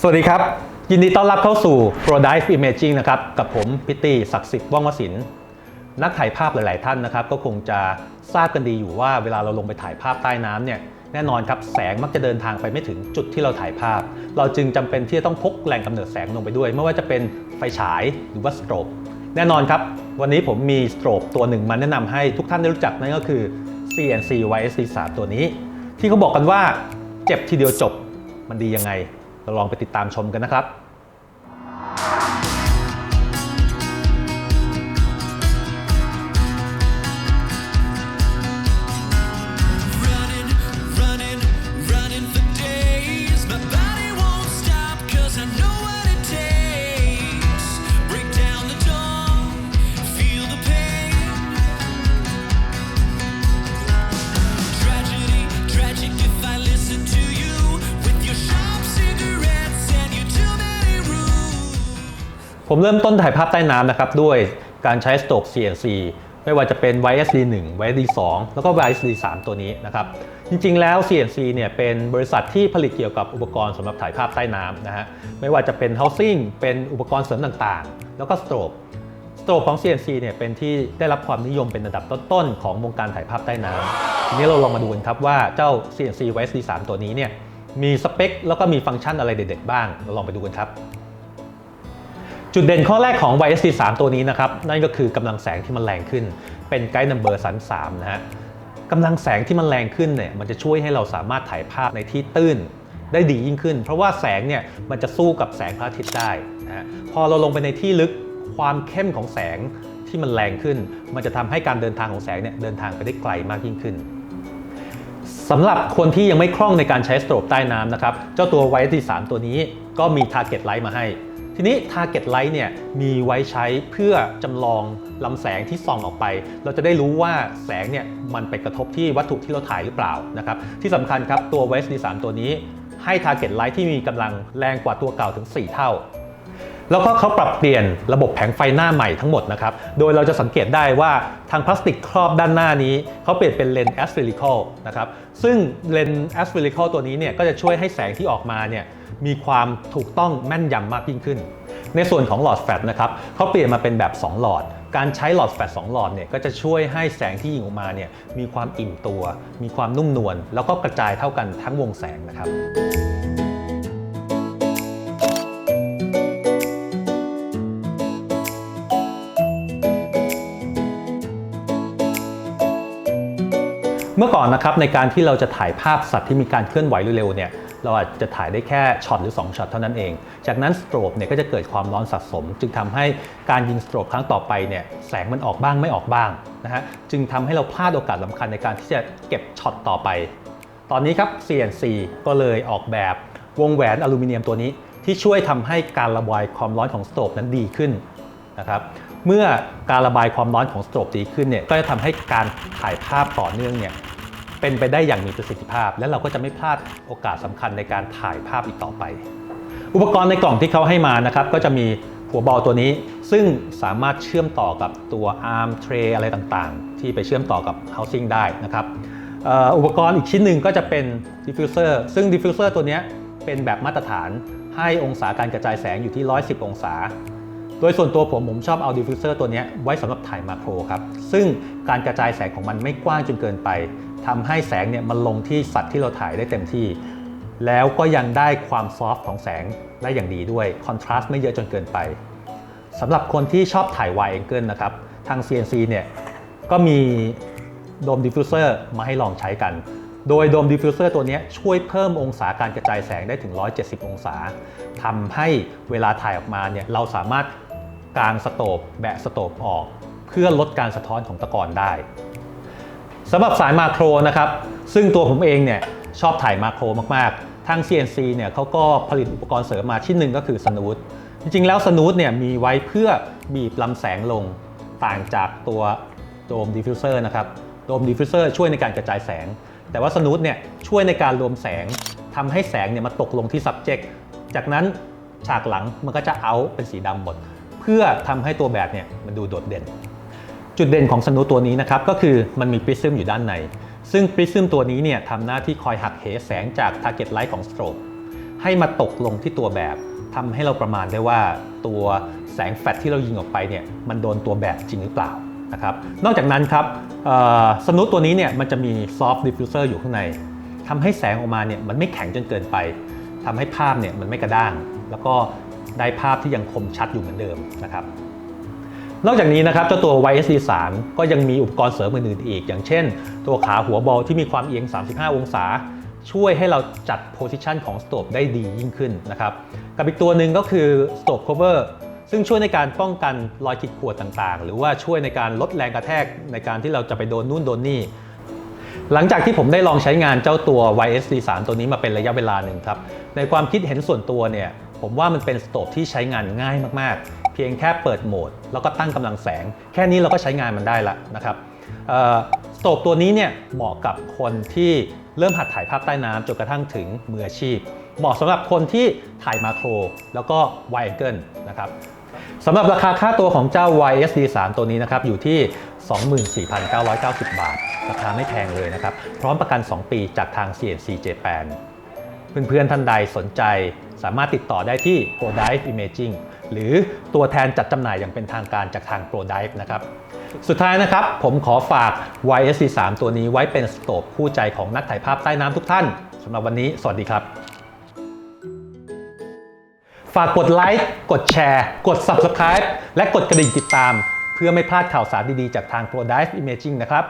สวัสดีครับ ยินดีต้อนรับเข้าสู่ ProDive Imaging นะครับกับผมพิตตี้ศักดิ์สิทธิ์ว่องวสินนักถ่ายภาพหลาย ๆ ท่านนะครับ ก็คงจะทราบกันดีอยู่ว่าเวลาเราลงไปถ่ายภาพใต้น้ำเนี่ยแน่นอนครับแสงมักจะเดินทางไปไม่ถึงจุดที่เราถ่ายภาพ เราจึงจำเป็นที่จะต้องพกแหล่งกำเนิดแสงลงไปด้วย ไม่ว่าจะเป็นไฟฉายหรือว่าสโตรบแน่นอนครับ วันนี้ผมมีสโตรบตัวหนึ่งมาแนะนำให้ทุกท่านได้รู้จักนั่นก็คือ CNC YSD3 ตัวนี้ ที่เขาบอกกันว่าเจ็บทีเดียวจบมันดียังไง เราลองไปติดตามชมกันนะครับ ผมเริ่มต้นถ่ายภาพใต้น้ำนะครับด้วยการใช้สโตรก CNC ไม่ว่าจะเป็น YSD 1 YSD 2 แล้วก็ YSD 3 ตัวนี้นะครับ จริงๆแล้ว CNC เนี่ยเป็นบริษัทที่ผลิตเกี่ยวกับอุปกรณ์สำหรับถ่ายภาพใต้น้ำนะฮะ ไม่ว่าจะเป็น housing เป็นอุปกรณ์เสริมต่างๆ แล้วก็สโตรกสโตรกของ CNC เนี่ยเป็นที่ได้รับความนิยมเป็นระดับต้นๆ ของวงการถ่ายภาพใต้น้ำทีนี้เราลองมาดูกันครับว่าเจ้า CNC YSD 3 ตัวนี้เนี่ยมีสเปคแล้วก็มีฟังก์ชันอะไรเด็ดๆบ้าง เราลองไปดูกันครับ จุดเด่นข้อแรกของ YSD 3ตัวนี้นะครับ นั่นก็คือกำลังแสงที่มันแรงขึ้น เป็นไกด์นัมเบอร์สัน3นะฮะกำลังแสงที่มันแรงขึ้นเนี่ยมันจะช่วยให้เราสามารถถ่ายภาพในที่ตื้นได้ดียิ่งขึ้น เพราะว่าแสงเนี่ยมันจะสู้กับแสงพระอาทิตย์ได้นะฮะพอเราลงไปในที่ลึกความเข้มของแสงที่มันแรงขึ้น มันจะทำให้การเดินทางของแสงเนี่ยเดินทางไปได้ไกลมากยิ่งขึ้นสำหรับคนที่ยังไม่คล่องในการใช้สโตรบใต้น้ำนะครับ เจ้าตัว YSD 3ตัวนี้ก็มี Target Light มาให้ ทีนี้ Target Light เนี่ยมีไว้ใช้เพื่อจำลองลำแสงที่ส่องออกไป เราจะได้รู้ว่าแสงเนี่ยมันไปกระทบที่วัตถุที่เราถ่ายหรือเปล่านะครับที่สำคัญครับตัว YSD 3 ตัวนี้ให้ Target Light ที่มีกำลังแรงกว่าตัวเก่าถึง 4 เท่าแล้วก็เขาปรับเปลี่ยนระบบแผงไฟหน้าใหม่ทั้งหมดนะครับ โดยเราจะสังเกตได้ว่าทางพลาสติกครอบด้านหน้านี้ เขาเปลี่ยนเป็นเลนส์ aspherical นะครับ ซึ่งเลนส์ aspherical ตัวนี้เนี่ยก็จะช่วยให้แสงที่ออกมาเนี่ย มีความถูกต้องแม่นยำมากยิ่งขึ้น ในส่วนของหลอดแฟลชนะครับเขาเปลี่ยนมาเป็นแบบ 2 หลอด การใช้หลอดแฟลช2หลอดเนี่ยก็จะช่วยให้แสงที่ยิงออกมาเนี่ยมีความอิ่มตัว มีความนุ่มนวลแล้วก็กระจายเท่ากันทั้งวงแสงนะครับเมื่อก่อนนะครับในการที่เราจะถ่ายภาพสัตว์ที่มีการเคลื่อนไหวเร็วๆเนี่ย เราอาจจะถ่ายได้แค่ช็อตหรือ2ช็อตเท่านั้นเอง จากนั้นสโตรบเนี่ยก็จะเกิดความร้อนสะสม จึงทำให้การยิงสโตรบครั้งต่อไปเนี่ยแสงมันออกบ้างไม่ออกบ้างนะฮะจึงทำให้เราพลาดโอกาสสำคัญในการที่จะเก็บช็อตต่อไป ตอนนี้ครับ CNC ก็เลยออกแบบวงแหวนอลูมิเนียมตัวนี้ ที่ช่วยทำให้การระบายความร้อนของสโตรบนั้นดีขึ้นนะครับเมื่อการระบายความร้อนของสโตรบดีขึ้นเนี่ยก็จะทำให้การถ่ายภาพต่อเนื่องเนี่ย เป็นไปได้อย่างมีประสิทธิภาพ และเราก็จะไม่พลาดโอกาสสำคัญในการถ่ายภาพอีกต่อไป อุปกรณ์ในกล่องที่เขาให้มานะครับก็จะมีหัวบอลตัวนี้ ซึ่งสามารถเชื่อมต่อกับตัว arm tray อะไรต่างๆ ที่ไปเชื่อมต่อกับ housing ได้นะครับอุปกรณ์อีกชิ้นหนึ่งก็จะเป็น diffuser ซึ่ง diffuser ตัวนี้เป็นแบบมาตรฐานให้องศาการกระจายแสงอยู่ที่ 110 องศา โดยส่วนตัวผมผมชอบเอาดิฟฟิวเซอร์ตัวนี้ไว้สำหรับถ่ายมาโครครับ ซึ่งการกระจายแสงของมันไม่กว้างจนเกินไปทำให้แสงเนี่ยมันลงที่สัตว์ที่เราถ่ายได้เต็มที่ แล้วก็ยังได้ความซอฟต์ของแสงได้อย่างดีด้วยคอนทราสต์ไม่เยอะจนเกินไปสำหรับคนที่ชอบถ่าย wide angle นะครับ ทาง CNC เนี่ยก็มีโดมดิฟฟิวเซอร์มาให้ลองใช้กัน โดยโดมดิฟฟิวเซอร์ตัวนี้ช่วยเพิ่มองศาการกระจายแสงได้ถึง 170 องศาทำให้เวลาถ่ายออกมาเนี่ยเราสามารถ กางสโตบแบะสโตบออก เพื่อลดการสะท้อนของตะกอนได้สำหรับสายมาโครนะครับ ซึ่งตัวผมเองเนี่ยชอบถ่ายมาโครมากๆ ทาง CNC เนี่ยเขาก็ผลิตอุปกรณ์เสริมมาชิ้นหนึ่งก็คือสนูตจริงๆ แล้วสนูตเนี่ยมีไว้เพื่อบีบลำแสงลงต่างจากตัวโดมดิฟฟิวเซอร์นะครับโดมดิฟฟิวเซอร์ช่วยในการกระจายแสง แต่ว่าสนูตเนี่ยช่วยในการรวมแสงทำให้แสงเนี่ยมาตกลงที่ subject จากนั้นฉากหลังมันก็จะเอาเป็นสีดำหมด พื่อทำให้ตัวแบบเนี่ยมันดูโดดเด่น จุดเด่นของสนูตัวนี้นะครับก็คือมันมีปริซึมอยู่ด้านใน ซึ่งปริซึมตัวนี้เนี่ยทำหน้าที่คอยหักเหแสงจาก Target Light ของ Strobe ให้มาตกลงที่ตัวแบบทำให้เราประมาณได้ว่าตัวแสงแฟลชที่เรายิงออกไปเนี่ยมันโดนตัวแบบจริงหรือเปล่านะครับนอกจากนั้นครับสนุตตัวนี้เนี่ยมันจะมีซอฟต์ดิฟฟิวเซอร์อยู่ข้างในทำให้แสงออกมาเนี่ยมันไม่แข็งจนเกินไปทำให้ภาพเนี่ยมันไม่กระด้าง แล้วก็ ได้ภาพที่ยังคมชัดอยู่เหมือนเดิมนะครับ นอกจากนี้นะครับเจ้าตัว YSD 3ก็ยังมีอุปกรณ์เสริมอื่นๆอีก อย่างเช่น ตัวขาหัวบอลที่มีความเอียง 35 องศา ช่วยให้เราจัดโพซิชันของสโตบได้ดียิ่งขึ้นนะครับกับอีกตัวหนึ่งก็คือสโตบ cover ซึ่งช่วยในการป้องกันรอยขีดข่วนต่างๆ หรือว่าช่วยในการลดแรงกระแทกในการที่เราจะไปโดนนู่นโดนนี่ หลังจากที่ผมได้ลองใช้งานเจ้าตัว YSD 3ตัวนี้มาเป็นระยะเวลาหนึ่งครับ ในความคิดเห็นส่วนตัวเนี่ย ผมว่ามันเป็นสโตบที่ใช้งานง่ายมากๆ เพียงแค่เปิดโหมด แล้วก็ตั้งกำลังแสง แค่นี้เราก็ใช้งานมันได้ละนะครับสโตบตัวนี้เนี่ยเหมาะกับคนที่เริ่มหัดถ่ายภาพใต้น้ำจนกระทั่งถึงมืออาชีพ เหมาะสำหรับคนที่ถ่ายมาโคร แล้วก็ wide angle นะครับสำหรับราคาค่าตัวของเจ้า YSD 3ตัวนี้นะครับอยู่ที่ 24,990 บาท ราคาไม่แพงเลยนะครับ พร้อมประกัน 2 ปีจากทาง CNC Japan เพื่อนๆท่านใดสนใจ สามารถติดต่อได้ที่ ProDive Imaging หรือตัวแทนจัดจำหน่ายอย่างเป็นทางการจากทาง ProDive นะครับสุดท้ายนะครับ ผมขอฝาก YSC 3ตัวนี้ไว้เป็นสโตปคู่ใจของนักถ่ายภาพใต้น้ำทุกท่านสำหรับวันนี้สวัสดีครับ ฝากกดไลค์กดแชร์ กด Subscribe และกดกระดิ่งติดตาม เพื่อไม่พลาดข่าวสารดีๆ จากทาง ProDive Imaging นะครับ